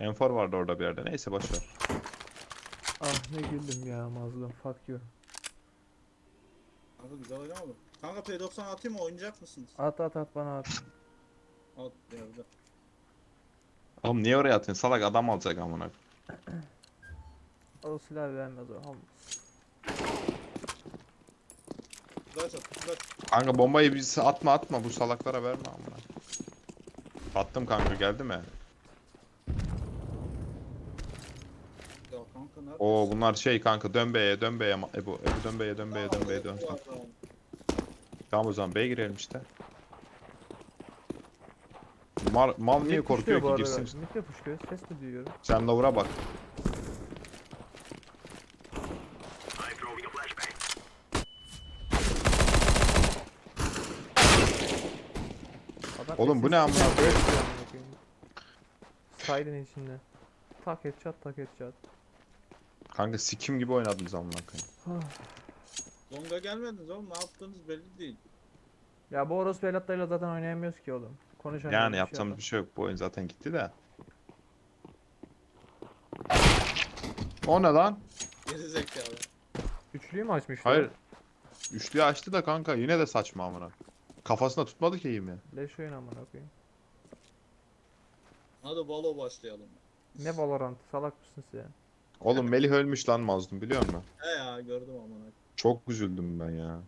Enfor vardı orada bir yerde. Neyse boş ver. Ah ne güldüm ya mazlum fuck you. Kanka güzel oynamadı. Kanka P90 atayım mı oynayacak mısınız? At at at bana at. At yerde. Oğlum niye oraya atıyorsun? Salak adam alacak amına. O silah vermez o. Ham- Flash at flash. Kanka bombayı biz atma atma bu salaklara verme amına. Attım kanka geldi mi? Ya kanka nerede? Oo bunlar şey kanka dön B'ye dön B'ye Ebu, Ebu dön B'ye dön B'ye dön B'ye dön. Tamam o zaman B'ye girelim işte. Mal, mal niye korkuyor ki girsin? Mid de puşluyor. Ses mi duyuyorum? Sen Lower'a bak. Oğlum bu ne amına koyayım. Side'in içinde. Tak headshot tak headshot. Kanka sikim gibi oynadınız amına koyayım. Longa gelmediniz oğlum ne yaptığınız belli değil. ya bu orospu evlatlarıyla zaten oynayamıyoruz ki oğlum. Konuşamıyoruz. Yani bir şey yapacağımız bir şey yok. Bu oyun zaten gitti de. O ne lan? Geri zekalı. Üçlüyü mü açmışlar? Hayır. Üçlüyü açtı da kanka yine de saçma amına. Kafasına tutmadı ki iyi mi? Leş oyun amına koyayım. Hadi balo başlayalım. Ne Valorant salak mısın sen? Oğlum Melih ölmüş lan mazlum biliyor musun? He ya gördüm amına. Çok üzüldüm ben ya.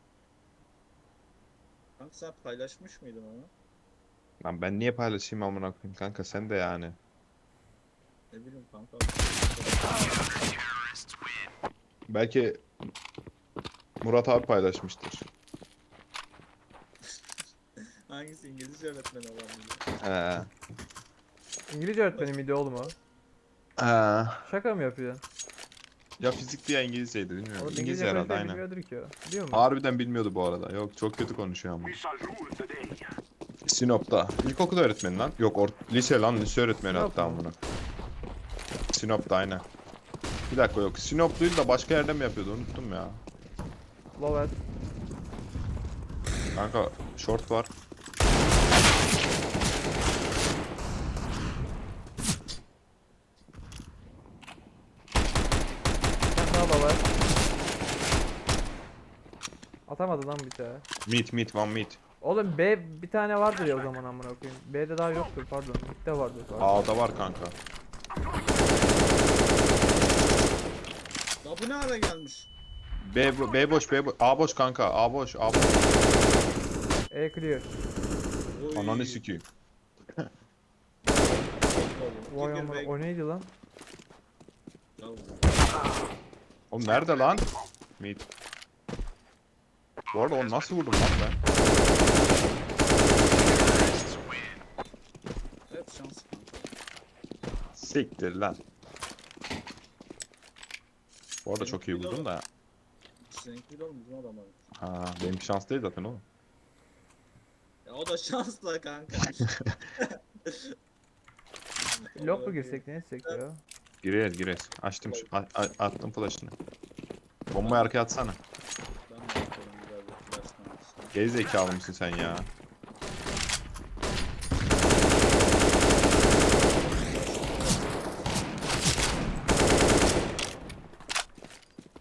Kanka sen paylaşmış mıydın onu? Lan ben niye paylaşayım amına koyayım kanka sen de yani. Ne bileyim kanka. Belki Murat abi paylaşmıştır. Hangisi İngilizce öğretmeni olan mıydı? He. İngilizce öğretmeni miydi oğlum o? He. Şaka mı yapıyorsun? Ya fizikli ya İngilizceydi bilmiyorum. Oğlum İngilizce herhalde aynen. bilmiyordur ki o. Biliyor musun? Harbiden bilmiyordu bu arada. Yok çok kötü konuşuyor ama. Sinop'ta. İlkokul öğretmeni lan. Yok or lise lan lise öğretmeni Sinop hatta amına. Sinop'ta aynen. Bir dakika yok. Sinop değil de başka yerde mi yapıyordu unuttum ya. Lovet. Kanka short var. Sen daha lovet. Atamadı lan bir tane. Meet meet one meet. Oğlum B bir tane vardır ya o zaman amına koyayım. B'de daha yoktur pardon. Mid'de vardır pardon. A'da var kanka. La bu ne ara gelmiş? B, bo- B boş B boş. A boş kanka. A boş. A boş. E clear. Oy. Ananı sikeyim. Vay amına o neydi lan? Ya, Oğlum nerede lan? Meet. Bu arada onu nasıl vurdum lan ben? Şans. Siktir lan. Bu arada çok iyi da. Seninki oğlum bizim adamlar. Ha, benim şans değil zaten oğlum. Ya o da şansla kanka. Lok mu girsek ne etsek ya? Gireriz gireriz. Açtım şu, a- a- attım flash'ını. Bombayı arkaya atsana. Ben de yapıyorum güzel bir flash'tan işte. Geri zekalı mısın sen ya?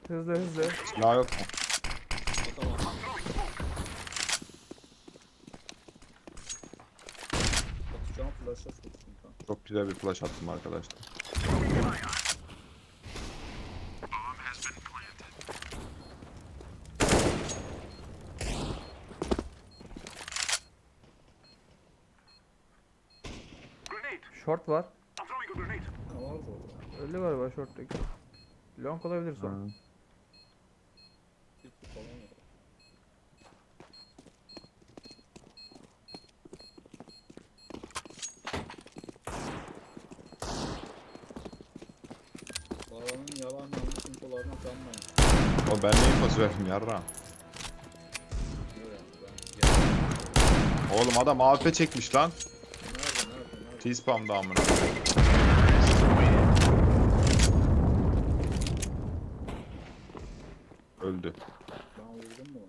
Hızlı hızlı. Silah yok mu? Çok güzel bir flash attım arkadaşlar. Short var. Öldü galiba short'taki. Long olabilir son. Ha. Bir kutu falan var. Baranın yalan yanlış infolarına kanmayın. O ben ne infosu verdim yarra. Oğlum adam AWP çekmiş lan. Nerede? T-spam'da amına. Öldü. Ben vurdum mu?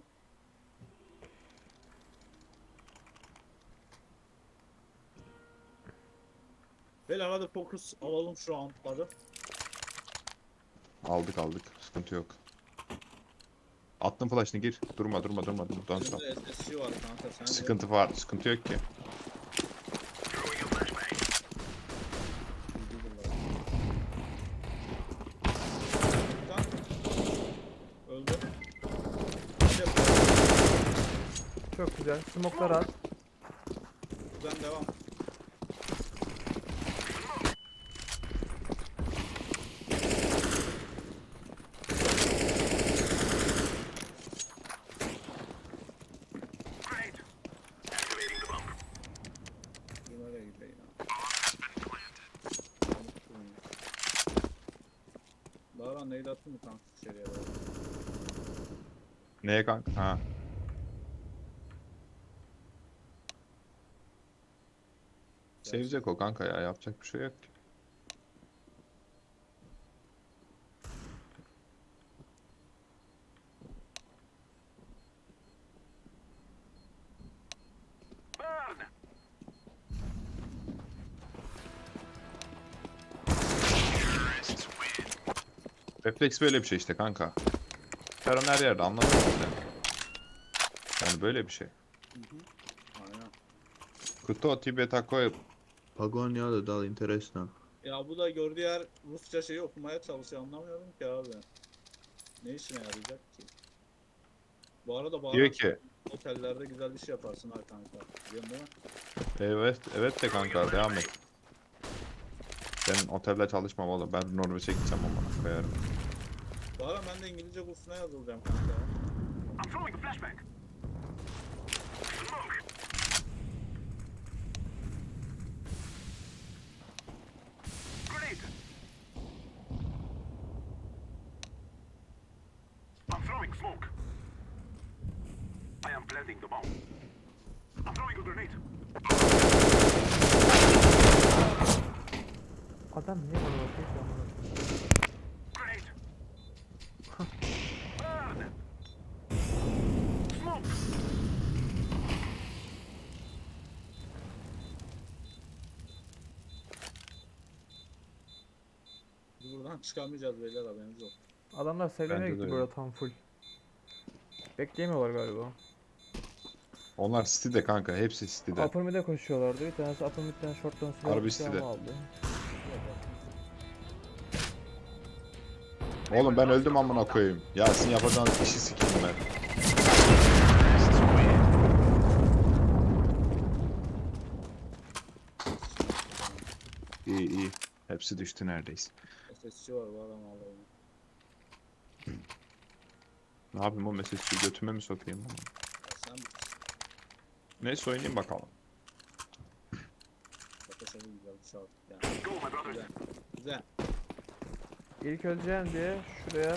Beyler Beyler hadi fokus alalım şu roundları. Aldık aldık. Sıkıntı yok. Attım flash'ını gir. Durma durma durma durma. Elimde SSC var kanka Sıkıntı var. Sıkıntı yok ki. Tamam. Öldü. Hadi yapalım. Çok güzel. Smoke'lar at. Güzel devam. Davran neydi attın mı kanka içeriye doğru? Neye kanka? Ha. Sevecek o kanka ya. Yapacak bir şey yok ki. Refleks böyle bir şey işte kanka. Her an her yerde anladın mı sen? Yani böyle bir şey. Aynen. Kto тебе такой pogoniado dal interesno? Ya bu da gördüğü yer Rusça şeyi okumaya çalışıyor anlamıyorum ki abi. Ne işine yarayacak ki? Bu arada bu Diyor arada ki otellerde güzel iş yaparsın ha kanka. Biliyorsun değil mi? evet evet de kanka devam et. Senin otelde çalışmam oğlum. Ben Norveç'e gideceğim ama koyarım. Bu ara ben de İngilizce kursuna yazılacağım kanka. I'm throwing a flashbang. Grenade. I'm throwing smoke. I am planting the bomb. I'm throwing a grenade. Adam niye bana bakıyor ki amına? Biz buradan çıkamayacağız beyler haberiniz yok. Adamlar Bence de gitti öyle. burada tam full. Bekleyemiyorlar galiba. Onlar City'de kanka. Hepsi City'de. Upper mid'e koşuyorlardı. Bir tanesi upper mid'den short'tan silah Harbi silahımı aldı. Oğlum ben öldüm amına koyayım. Ya sizin yapacağınız işi sikeyim ben. İyi iyi. Hepsi düştü neredeyse. SSC var bu adam alayım. Ne yapayım o mesajı götüme mi sokayım? Ya sen Neyse oynayayım bakalım. Bir güzel bir yani. Go, my brothers. Güzel. Güzel. İlk öleceğim diye şuraya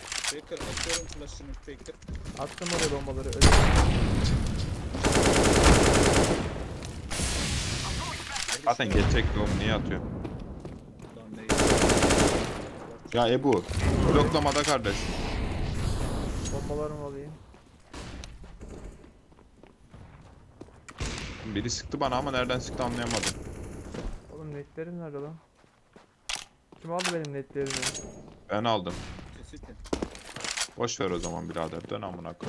Faker atıyorum flash'ını Faker. attım oraya bombaları. Öyle. Zaten geçecekti oğlum niye atıyor? Lan ne? Ya Ebu. Bloklamada kardeş. Bombalarımı alayım. Biri sıktı bana ama nereden sıktı anlayamadım. Oğlum netlerim nerede lan? Kim aldı benim netlerimi? Ben aldım. Kesinlikle. Boş ver o zaman birader. Dön amına koy.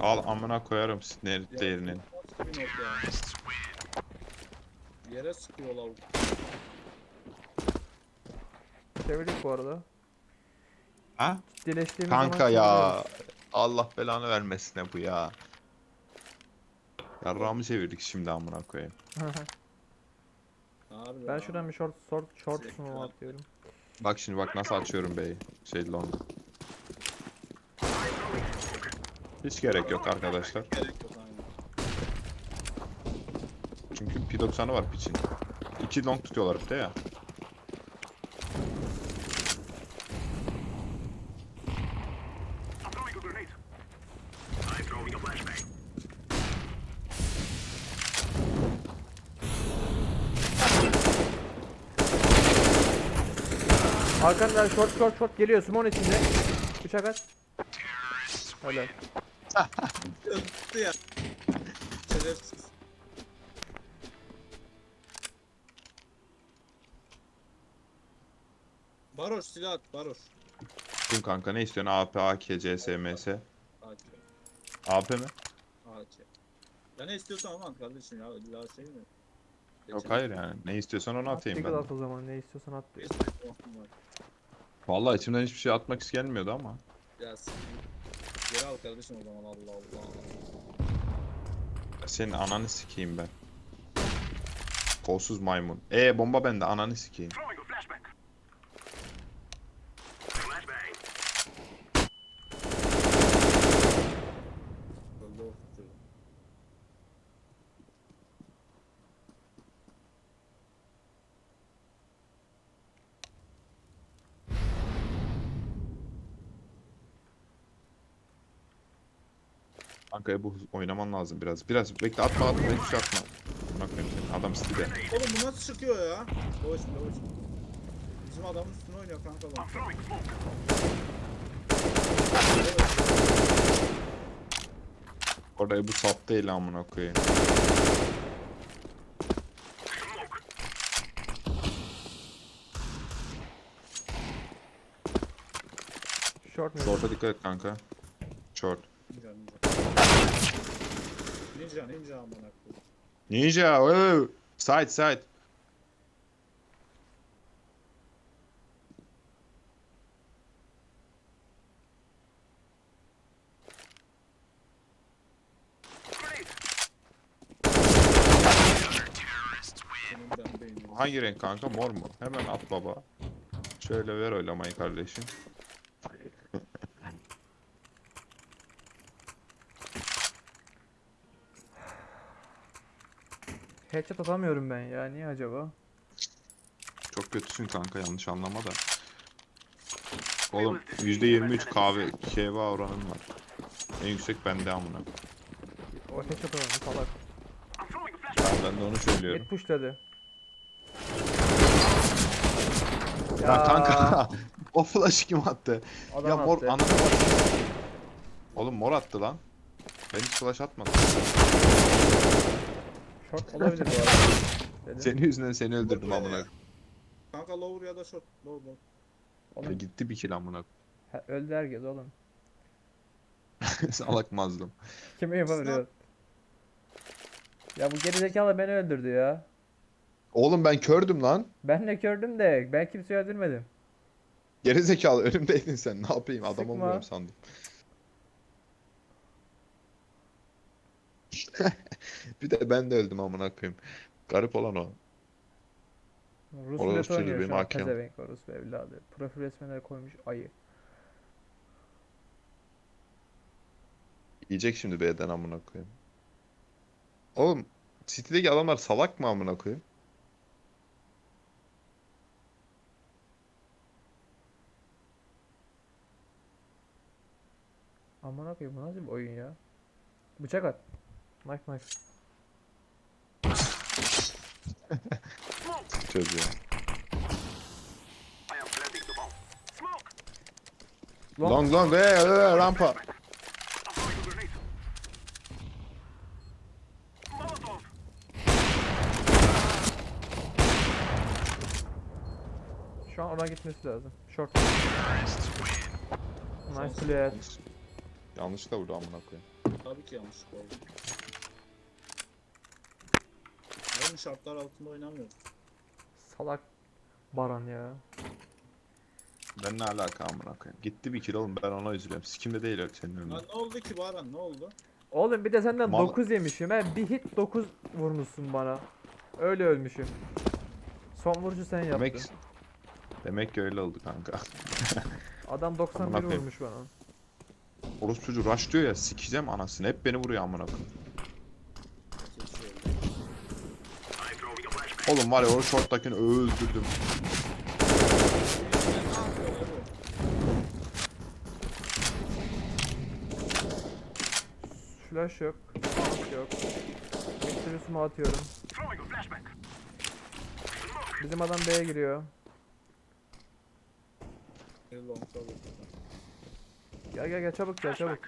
Al amına koyarım net değerinin. Yere sıkıyor lavuk. Çevirdik bu arada. Ha? Ciddileştiğimiz Kanka zaman ya. Allah belanı vermesin bu ya. Yarrağımı çevirdik şimdi amına koyayım. Harbi ben şuradan bir short short short lan. atıyorum. Bak şimdi bak nasıl açıyorum beyi. Şey long. Hiç gerek yok arkadaşlar. Gerek yok aynen. Çünkü P90'ı var piçin. İki long tutuyorlar bir de ya. Arkandan short short short geliyor Simon içinde. Bıçak at. Helal. Öptü ya. Şerefsiz. Baroş silah at Baroş. Dur kanka ne istiyorsun? AP, AK, CS, MS. AK. AP mi? AK. Ya ne istiyorsan aman kardeşim ya illa şey mi? Yok hayır yani. Ne istiyorsan onu At atayım ben. at o zaman ne istiyorsan at diyor. Vallahi içimden hiçbir şey atmak gelmiyordu ama. Ya siktir. Geri al kardeşim o zaman Allah Allah. Senin ananı sikeyim ben. Kolsuz maymun. E bomba bende ananı sikeyim. Throwing a flashbang. Flashbang. Öldü o tutuyor. Kanka bu oynaman lazım biraz. Biraz bekle atma atma hiçbir şey atma. Koyayım seni. Adam City'de. Oğlum bu nasıl çıkıyor ya? Loş loş. Bizim adamın üstüne oynuyor kanka lan. Orada bu sap değil amına koyayım. Short mu? Short'a dikkat et kanka. Short. Ninja ninja. Amına koyayım. Ninja. Oh. Side side. Hangi renk kanka? Mor mu? Hemen at baba. Şöyle ver oylamayı kardeşim. Headshot atamıyorum ben ya niye acaba? Çok kötüsün kanka yanlış anlama da. Oğlum %23 kahve keva oranın var. En yüksek bende amına. O headshot atamıyorum salak. I'm throwing a flashbang. Ben de onu söylüyorum. Mid pushladı. Ya kanka o flash kim attı? Adam ya mor attı. ananı Oğlum mor attı lan. Ben hiç flash atmadım. Short olabilir bu arada. Dedim. Senin yüzünden seni öldürdüm amına. Kanka lower ya da short. Lower lower. Ya Oğlum, gitti bir kill amına. ha, öldü herkes oğlum. Salak mazlum. Kime yapabiliyor? Ya bu gerizekalı beni öldürdü ya. Oğlum ben kördüm lan. Ben de gördüm de ben kimseyi öldürmedim. Gerizekalı önümdeydin sen. Ne yapayım? Adamı Sıkma. vuruyorum sandım. bir de ben de öldüm amına koyayım. Garip olan o. Rus rulet çocuğu, oynuyor benim şu an hakem. pezevenk orospu evladı. Profil resmine koymuş ayı. Yiyecek şimdi B'den amına koyayım. Oğlum City'deki adamlar salak mı amına koyayım? Aman koyayım bu nasıl bir oyun ya? Bıçak at. The bomb. Smoke. Long. Long long ve ve, rampa. Şu an oradan gitmesi lazım. Short. Nice play. Yanlış. Yanlışlıkla vurdu amına koyayım. Tabii ki yanlış oldu. Aynı şartlar altında oynamıyor. Salak Baran ya. Ben ne alaka amına koyayım. Gitti bir kill oğlum ben ona üzülüyorum. Sikimde değil öyle senin önünde. Lan ne oldu ki Baran ne oldu? Oğlum bir de senden Mal- 9 yemişim. Ben bir hit 9 vurmuşsun bana. Öyle ölmüşüm. Son vuruşu sen yaptın. Demek, demek ki öyle oldu kanka. Adam 91 Amına koyayım. vurmuş bana. Orospu çocuğu rush diyor ya sikeceğim anasını. Hep beni vuruyor amına koyayım. Kesiyor. I'm throwing a flashbang. Oğlum var ya o short'takini öldürdüm. Flash yok. Flash yok. Extremisimi atıyorum. Bizim adam B'ye giriyor. Gel gel gel çabuk gel çabuk.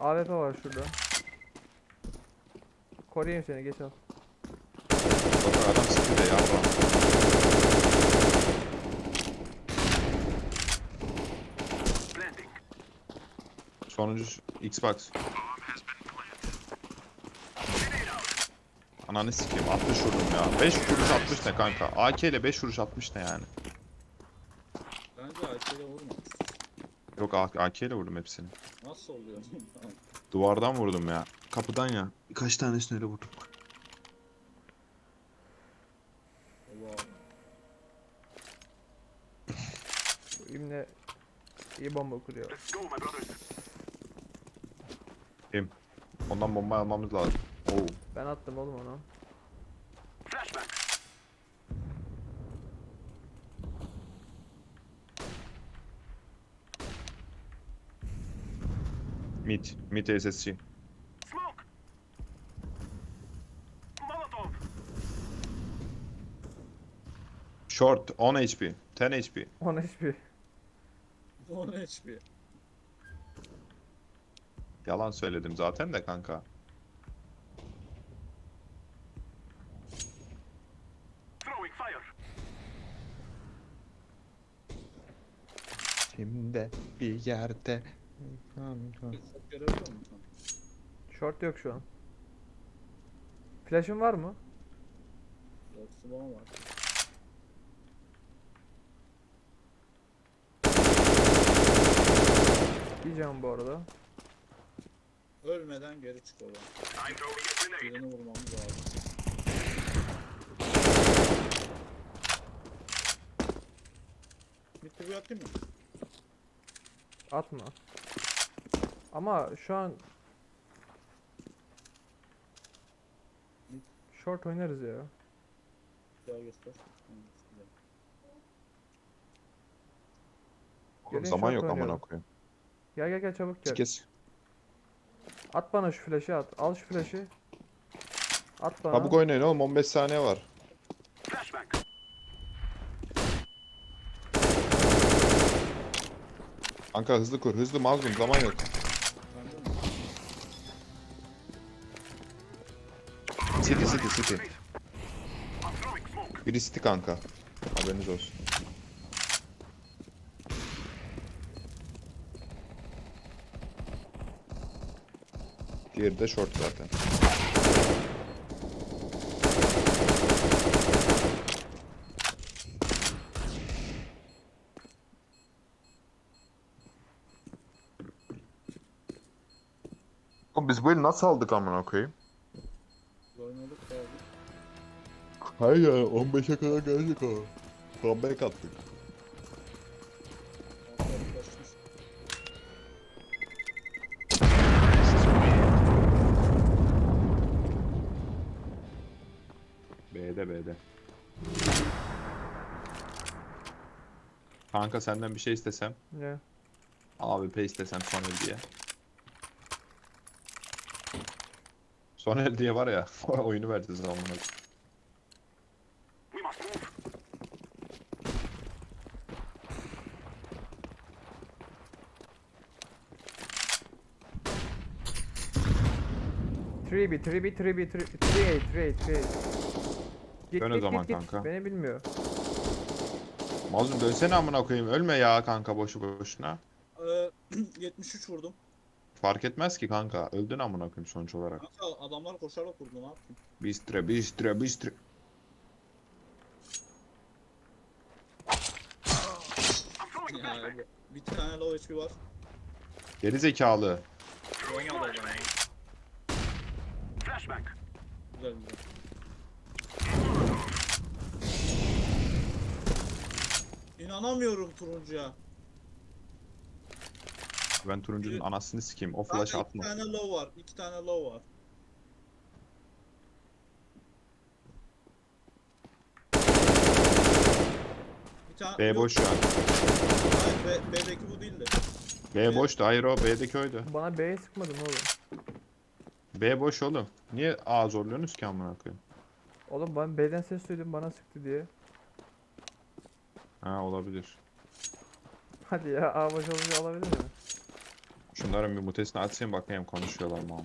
AWP var şurada. Koruyayım seni geç al. Adam sıkı de yavrum. Planting. Sonuncu Xbox. Ananı sikeyim 60 vurdum ya. 5 vuruş 60 ne kanka? AK ile 5 vuruş 60 ne yani? Bence AK'de vurma. Yok AK ile vurdum hepsini. Nasıl oluyor? Duvardan vurdum ya. Kapıdan ya. Birkaç tanesini öyle vurdum. İbne iyi bomba kuruyor. Brothers. Ondan bomba almamız lazım. Oo. Ben attım oğlum onu. Mid. Mid SSC. Short 10 HP. 10 HP. 10 HP. 10 HP. Yalan söyledim zaten de kanka. Throwing fire. Şimdi bir yerde. Görebiliyor musun? Short yok şu an. Flash'ın var mı? Yok small var. Diyeceğim bu arada. Ölmeden geri çık oradan. Birini vurmamız lazım. Bir atayım mı? Atma. Ama şu an short oynarız ya. Daha göster. Gelin Zaman short yok amına oynayalım. koyayım. Gel gel gel çabuk gel. Kes. At bana şu flash'ı at. Al şu flash'ı. At bana. Çabuk oynayın oğlum 15 saniye var. Flashback. Kanka hızlı kur. Hızlı mazlum zaman yok. Smoke. Biri kanka. Haberiniz olsun. Diğeri de short zaten. Oğlum biz bu nasıl aldık amına koyayım? Hayır ya 15'e kadar geldik o. Comeback attık. B'de B'de. Kanka senden bir şey istesem. Ne? Abi P istesem son el diye. Son el diye var ya oyunu vereceğiz amına. 3B 3B 3B 3A 3A 3A Dön o zaman git git kanka. beni bilmiyor. Mazlum dönsene amına koyayım. Ölme ya kanka boşu boşuna. Ee, 73 vurdum. Fark etmez ki kanka. Öldün amına koyayım sonuç olarak. Kanka adamlar koşarak vurdu ne yapayım? Bistre bistre bistre. Bir tane low HP var. Geri zekalı. Güzel güzel. İnanamıyorum turuncuya. Ben turuncunun anasını sikeyim. O flash iki atma. tane low var. iki tane low var. Bir tane B yok, boş şu an. Hayır, B, B'deki bu değildi. B boştu. Hayır o B'deki oydu. Bana B'ye sıkmadın oğlum. B boş oğlum. Niye A zorluyorsunuz ki amına koyayım? Oğlum ben B'den ses duydum bana sıktı diye. Ha olabilir. Hadi ya A boş olunca olabilir mi? Şunların bir mutesini açayım bakayım konuşuyorlar mı ama.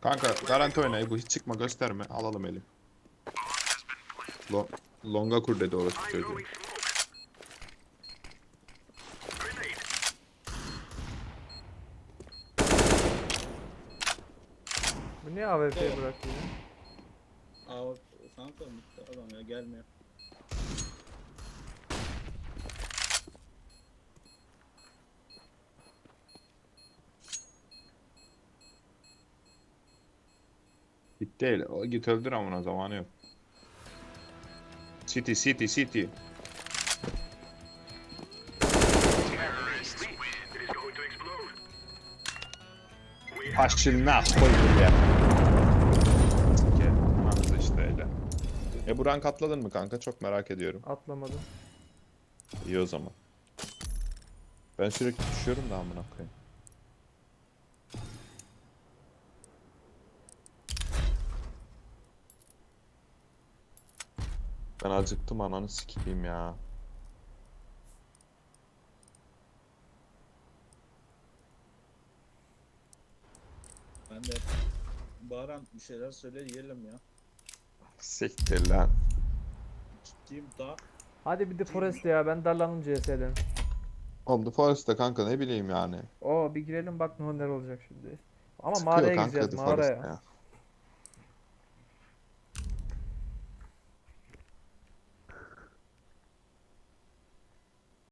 Kanka garanti oynayı bu hiç çıkma gösterme. Alalım eli. Lo longa kur dedi orası çocuğu. Throwing smoke. Grenade. Niye AWP bırakıyor? Aa kanka bitti adam ya gelmiyor. Bitti el. O git öldür amına zamanı yok. City city city. Terrorists win. It is going to explode. We have Başına koydum ya. Ke, ananızı işte öyle. E bu rank atladın mı kanka? Çok merak ediyorum. Atlamadım. İyi o zaman. Ben sürekli düşüyorum da amına koyayım. Ben acıktım ananı sikeyim ya. Ben de Baran bir şeyler söyle yiyelim ya. Siktir lan. Ciddiyim daha. Hadi bir de Forest ya ben darlandım CS'den. Oğlum The Forest'ta kanka ne bileyim yani. Oo bir girelim bak neler olacak şimdi. Ama Sıkıyor mağaraya kanka gireceğiz The mağaraya. Ya.